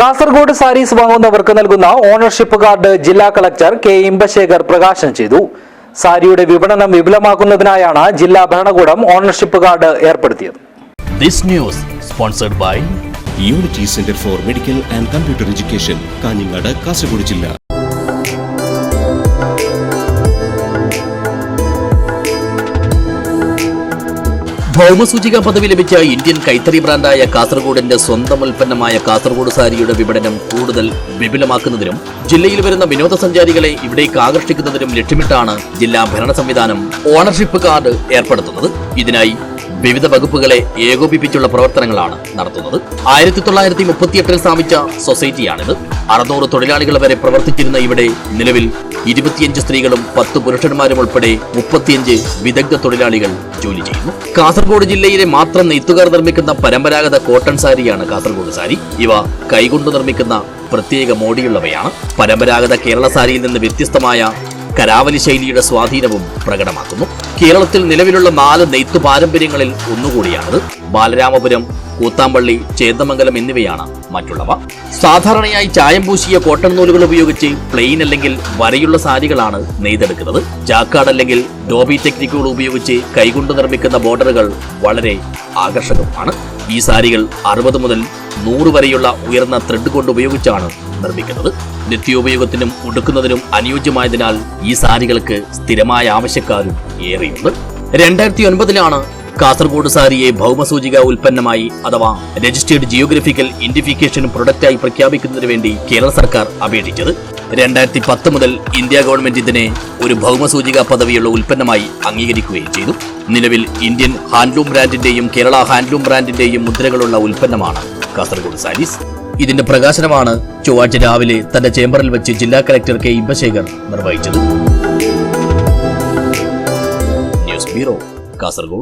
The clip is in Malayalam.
കാസർഗോഡ് സാരീസ് വാങ്ങുന്നവർക്ക് നൽകുന്ന ഓണർഷിപ്പ് കാർഡ് ജില്ലാ കളക്ടർ കെ ഇമ്പശേഖർ പ്രകാശനം ചെയ്തു. സാരിയുടെ വിപണനം വിപുലമാക്കുന്നതിനായാണ് ജില്ലാ ഭരണകൂടം ഓണർഷിപ്പ് കാർഡ് ഏർപ്പെടുത്തിയത്. This news sponsored by unity centre for medical and computer education Kanhangad Kasaragod ജില്ല. ഭൗമസൂചിക പദവി ലഭിച്ച ഇന്ത്യൻ കൈത്തറി ബ്രാൻഡായ കാസർഗോഡിന്റെ സ്വന്തം ഉൽപ്പന്നമായ കാസർഗോഡ് സാരിയുടെ വിപണനം കൂടുതൽ വിപുലമാക്കുന്നതിനും ജില്ലയിൽ വരുന്ന വിനോദസഞ്ചാരികളെ ഇവിടേക്ക് ആകർഷിക്കുന്നതിനും ലക്ഷ്യമിട്ടാണ് ജില്ലാ ഭരണ സംവിധാനം ഓണർഷിപ്പ് കാർഡ് ഏർപ്പെടുത്തുന്നത്. ഇതിനായി വിവിധ വകുപ്പുകളെ ഏകോപിപ്പിച്ചുള്ള പ്രവർത്തനങ്ങളാണ് നടത്തുന്നത്. ആയിരത്തി തൊള്ളായിരത്തി മുപ്പത്തിയെട്ടിൽ സ്ഥാപിച്ച സൊസൈറ്റിയാണിത്. അറുന്നൂറ് തൊഴിലാളികൾ വരെ പ്രവർത്തിച്ചിരുന്ന ഇവിടെ നിലവിൽ ഇരുപത്തിയഞ്ച് സ്ത്രീകളും പത്ത് പുരുഷന്മാരും ഉൾപ്പെടെ മുപ്പത്തിയഞ്ച് വിദഗ്ധ തൊഴിലാളികൾ ജോലി ചെയ്യുന്നു. കാസർഗോഡ് ജില്ലയിലെ മാത്രം നെയ്ത്തുകാർ നിർമ്മിക്കുന്ന പരമ്പരാഗത കോട്ടൺ സാരിയാണ് കാസർഗോഡ് സാരി. ഇവ കൈകൊണ്ട് നിർമ്മിക്കുന്ന പ്രത്യേക മോടിയുള്ളവയാണ്. പരമ്പരാഗത കേരള സാരിയിൽ നിന്ന് വ്യത്യസ്തമായ കരാവലി ശൈലിയുടെ സ്വാധീനവും പ്രകടമാക്കുന്നു. കേരളത്തിൽ നിലവിലുള്ള നാല് നെയ്ത്ത് പാരമ്പര്യങ്ങളിൽ ഒന്നുകൂടിയാണത്. ബാലരാമപുരം കൂത്താമ്പള്ളി ചേന്ദമംഗലം എന്നിവയാണ് മറ്റുള്ളവ. സാധാരണയായി ചായം പൂശിയ കോട്ടൺ നൂലുകൾ ഉപയോഗിച്ച് പ്ലെയിൻ അല്ലെങ്കിൽ വരയുള്ള സാരികളാണ് നെയ്തെടുക്കുന്നത്. ജാക്കാട് അല്ലെങ്കിൽ ഡോബി ടെക്നിക്കുകൾ ഉപയോഗിച്ച് കൈകൊണ്ട് നിർമ്മിക്കുന്ന ബോർഡറുകൾ വളരെ ആകർഷകമാണ് ഈ സാരികൾ അറുപത് മുതൽ നൂറ് വരെയുള്ള ഉയർന്ന ത്രെഡ് കൊണ്ട് ഉപയോഗിച്ചാണ് നിർമ്മിക്കുന്നത്. നിത്യോപയോഗത്തിനും ഉടുക്കുന്നതിനും അനുയോജ്യമായതിനാൽ ഈ സാരികൾക്ക് സ്ഥിരമായ ആവശ്യക്കാരും ഏറെയുണ്ട്. രണ്ടായിരത്തി ഒൻപതിലാണ് കാസർഗോഡ് സാരിയെ ഭൗമസൂചിക ഉൽപ്പന്നമായി അഥവാ രജിസ്റ്റേർഡ് ജിയോഗ്രഫിക്കൽ ഇൻഡിഫിക്കേഷൻ പ്രൊഡക്റ്റായി പ്രഖ്യാപിക്കുന്നതിന് വേണ്ടി കേരള സർക്കാർ അപേക്ഷിച്ചത്. രണ്ടായിരത്തി പത്ത് മുതൽ ഇന്ത്യ ഗവൺമെന്റ് ഇതിനെ ഒരു ഭൗമസൂചിക പദവിയുള്ള ഉൽപ്പന്നമായി അംഗീകരിക്കുകയും ചെയ്തു. നിലവിൽ ഇന്ത്യൻ ഹാൻഡ്ലൂം ബ്രാൻഡിന്റെയും കേരള ഹാൻഡ്ലൂം ബ്രാൻഡിന്റെയും മുദ്രകളുള്ള ഉൽപ്പന്നമാണ് കാസർഗോഡ് സാരീസ്. ഇതിന്റെ പ്രകാശനമാണ് ചൊവ്വാഴ്ച രാവിലെ തന്റെ ചേംബറിൽ വെച്ച് ജില്ലാ കലക്ടർ കെ ഇമ്പശേഖർ നിർവഹിച്ചത്. News bureau Kasaragod.